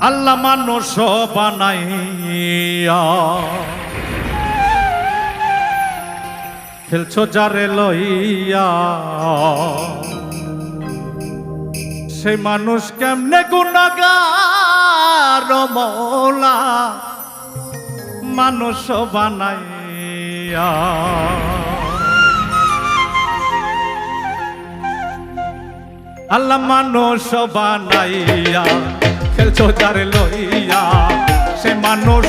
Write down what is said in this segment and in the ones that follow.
আল্লাহ মানুষ বানাইয়া। খেলছো যারে লইয়া। সেই মানুষ কেমনে গুণাগার মৌলা। মানুষ বানাইয়া। আল্লাহ মানুষ বানাইয়া। যারে লইয়া সে মানুষ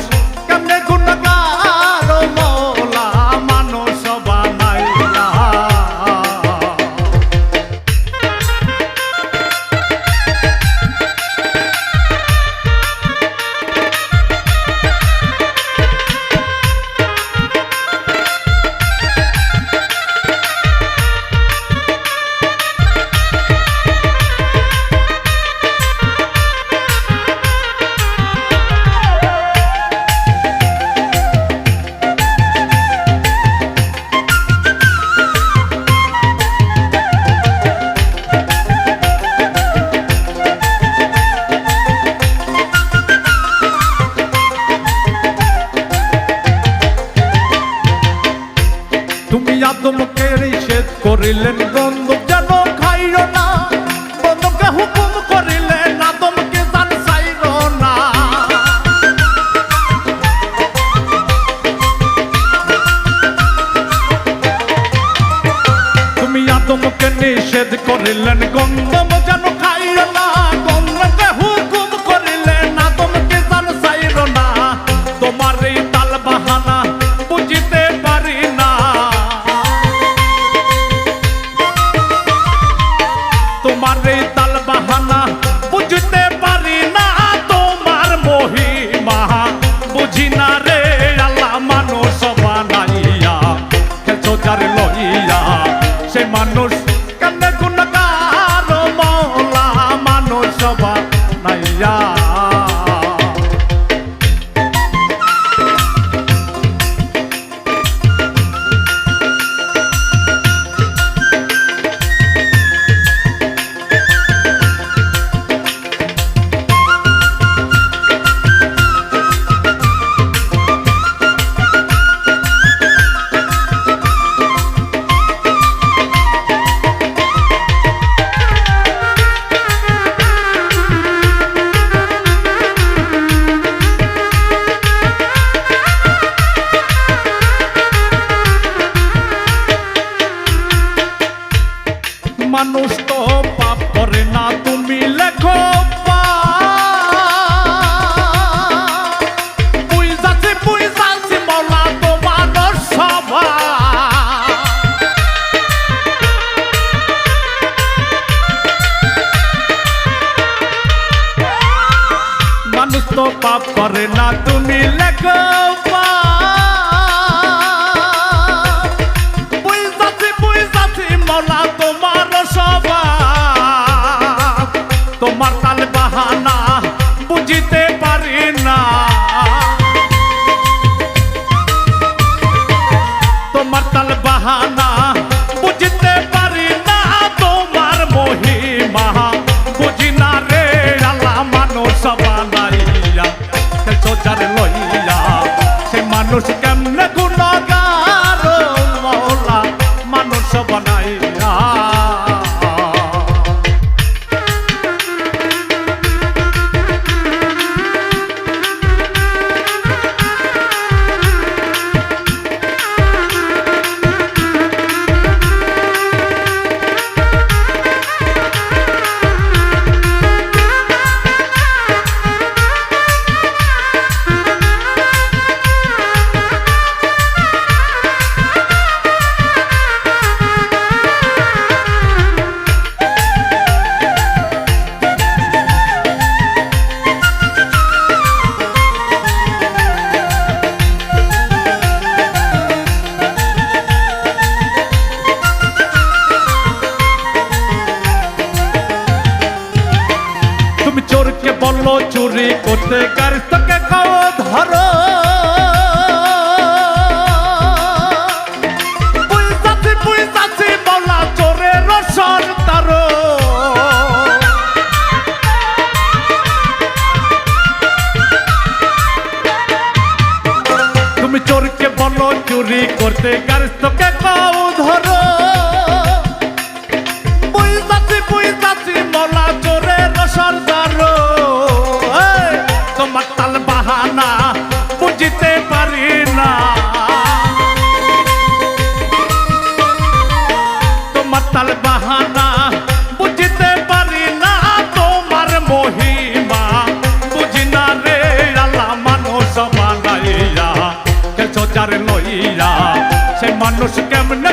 আদমকে নিষেধ করিলেন বন্দুক যেন খাইল না। বন্দুকে হুকুম করিলেন তার চাইল না। তুমি নিষেধ করিলেন যেন পাপ করে না। তুমি লেখো বাংলো চুরি করতে কার তোকে কাও ধরো? তুমি চোরকে বলো চুরি করতে কার তোকে কাউ ধরো? মানুষ কেমনে